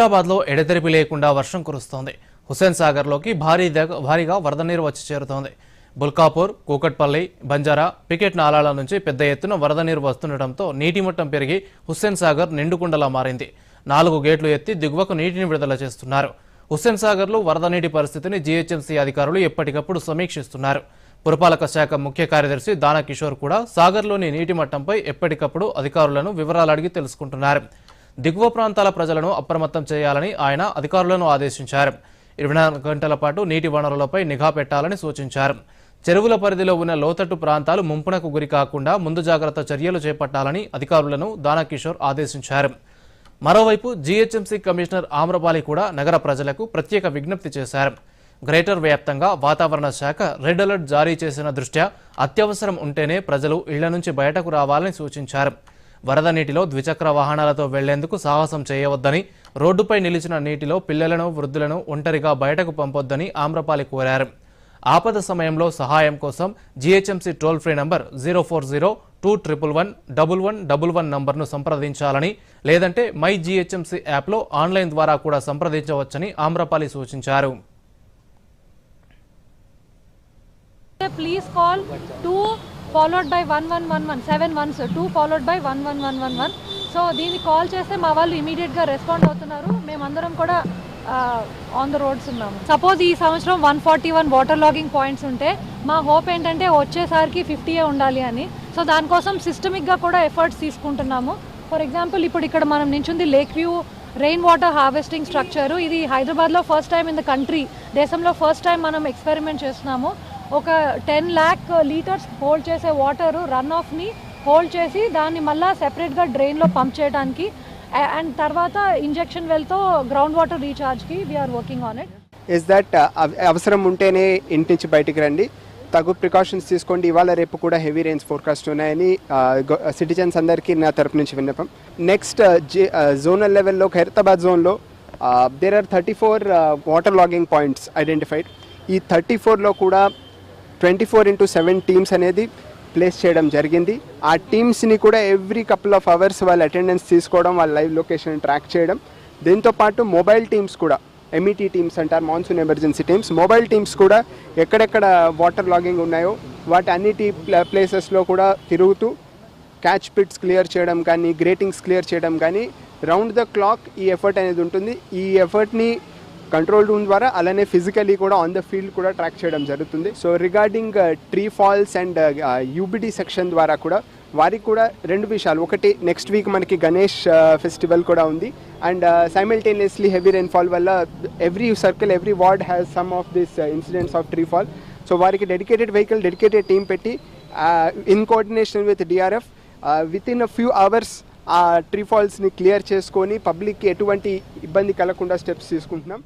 హైదరాబాద్లో ఎడతెరిపి లేకుండా వర్షం కురుస్తోంది. హుస్సేన్ సాగర్లోకి భారీ భారీగా వరద నీరు వచ్చి చేరుతోంది. బుల్కాపూర్ కూకట్పల్లి బంజారా పికెట్ నాలాల నుంచి పెద్ద ఎత్తున వరద నీరు వస్తుండటంతో నీటి మట్టం పెరిగి హుస్సేన్ సాగర్ నిండుకుండలా మారింది. నాలుగు గేట్లు ఎత్తి దిగువకు నీటిని విడుదల చేస్తున్నారు. హుస్సేన్ సాగర్లో వరద నీటి పరిస్థితిని జీహెచ్ఎంసీ అధికారులు ఎప్పటికప్పుడు సమీక్షిస్తున్నారు. పురపాలక శాఖ ముఖ్య కార్యదర్శి దానా కిషోర్ కూడా సాగర్లోని నీటి మట్టంపై ఎప్పటికప్పుడు అధికారులను వివరాలు అడిగి తెలుసుకుంటున్నారు. దిగువ ప్రాంతాల ప్రజలను అప్రమత్తం చేయాలని ఆయన అధికారులను ఆదేశించారు. ఇరవై నాలుగు గంటల పాటు నీటి వనరులపై నిఘా పెట్టాలని సూచించారు. చెరువుల పరిధిలో ఉన్న లోతట్టు ప్రాంతాలు ముంపునకు గురి కాకుండా ముందు జాగ్రత్త చర్యలు చేపట్టాలని అధికారులను దానకిషోర్ ఆదేశించారు. మరోవైపు జీహెచ్ఎంసీ కమిషనర్ ఆమ్రపాలి కూడా నగర ప్రజలకు ప్రత్యేక విజ్ఞప్తి చేశారు. గ్రేటర్ వ్యాప్తంగా వాతావరణ శాఖ రెడ్ అలర్ట్ జారీ చేసిన దృష్ట్యా అత్యవసరం ఉంటేనే ప్రజలు ఇళ్ళ నుంచి బయటకు రావాలని సూచించారు. వరద నీటిలో ద్విచక్ర వాహనాలతో వెళ్ళేందుకు సాహసం చేయవద్దని రోడ్డుపై నిలిచిన నీటిలో పిల్లలను వృద్ధులను ఒంటరిగా బయటకు పంపొద్దని ఆమ్రపాలి కోరారు. ఆపద సమయంలో సహాయం కోసం GHMC toll free number zero four zero two triple one double one double one నంబర్ను సంప్రదించాలని లేదంటే మై జీహెచ్ఎంసీ యాప్లో ఆన్లైన్ ద్వారా కూడా సంప్రదించవచ్చని ఆమ్రపాలి సూచించారు. Followed by one one one one seven ones two followed by one one one one one so దీన్ని call చేస్తే మా వాళ్ళు ఇమీడియట్గా రెస్పాండ్ అవుతున్నారు. మేమందరం కూడా ఆన్ ద రోడ్స్ ఉన్నాము. సపోజ్ ఈ సంవత్సరం one forty one water logging points ఉంటే మా హోప్ ఏంటంటే వచ్చేసరికి ఫిఫ్టీయే ఉండాలి అని. సో దానికోసం సిస్టమిక్గా కూడా ఎఫర్ట్స్ తీసుకుంటున్నాము. ఫర్ ఎగ్జాంపుల్ ఇప్పుడు ఇక్కడ మనం నించుంది lake view rain water harvesting structure ఇది హైదరాబాద్లో first time in the country దేశంలో ఫస్ట్ టైం మనం ఎక్స్పెరిమెంట్ చేస్తున్నాము. ఒక టెన్ ల్యాక్ లీటర్స్ హోల్డ్ చేసే వాటర్ రన్ ఆఫ్ని హోల్డ్ చేసి దాన్ని మళ్ళీ సెపరేట్గా డ్రైన్లో పంప్ చేయడానికి. అండ్ తర్వాత ఇంజెక్షన్ వెల్తో ground water రీఛార్జ్కి we're working on it is that అవసరం ఉంటేనే ఇంటి నుంచి బయటికి రండి. తగు ప్రికాషన్స్ తీసుకోండి. ఇవాళ రేపు కూడా హెవీ రెయిన్స్ ఫోర్కాస్ట్ ఉన్నాయని సిటిజన్స్ అందరికీ నా తరపు నుంచి విన్నపం. నెక్స్ట్ జోనల్ లెవెల్లో ఖైరతాబాద్ జోన్లో there are thirty four water logging points identified ఈ థర్టీ ఫోర్లో కూడా twenty four into seven teams అనేది ప్లేస్ చేయడం జరిగింది. ఆ టీమ్స్ని కూడా ఎవ్రీ కపుల్ ఆఫ్ అవర్స్ వాళ్ళ అటెండెన్స్ తీసుకోవడం వాళ్ళ లైవ్ లొకేషన్ ట్రాక్ చేయడం. దీంతో పాటు మొబైల్ టీమ్స్ కూడా ఎంఈటీ టీమ్స్ అంటారు monsoon emergency teams. Mobile teams కూడా ఎక్కడెక్కడ వాటర్ లాగింగ్ ఉన్నాయో వాటి అన్నిటి ప్లేసెస్లో కూడా తిరుగుతూ క్యాచ్ పిట్స్ క్లియర్ చేయడం కానీ గ్రేటింగ్స్ క్లియర్ చేయడం కానీ రౌండ్ ద క్లాక్ ఈ ఎఫర్ట్ అనేది ఉంటుంది. ఈ ఎఫర్ట్ని కంట్రోల్ రూమ్ ద్వారా అలానే ఫిజికలీ కూడా ఆన్ ద ఫీల్డ్ కూడా ట్రాక్ చేయడం జరుగుతుంది. So regarding tree falls and UBD section ద్వారా కూడా వారికి కూడా రెండు విషయాలు. ఒకటి నెక్స్ట్ వీక్ మనకి గణేష్ uh, ఫెస్టివల్ కూడా ఉంది. అండ్ సైమిల్టేనియస్లీ హెవీ రెయిన్ఫాల్ వల్ల every circle every ward has some of this incidents of tree fall so వారికి డెడికేటెడ్ వెహికల్ డెడికేటెడ్ టీం పెట్టి in coordination with DRF with in a few hours ఆ tree ఫాల్స్ని clear చేసుకొని పబ్లిక్కి ఎటువంటి ఇబ్బంది కలగకుండా స్టెప్స్ తీసుకుంటున్నాం.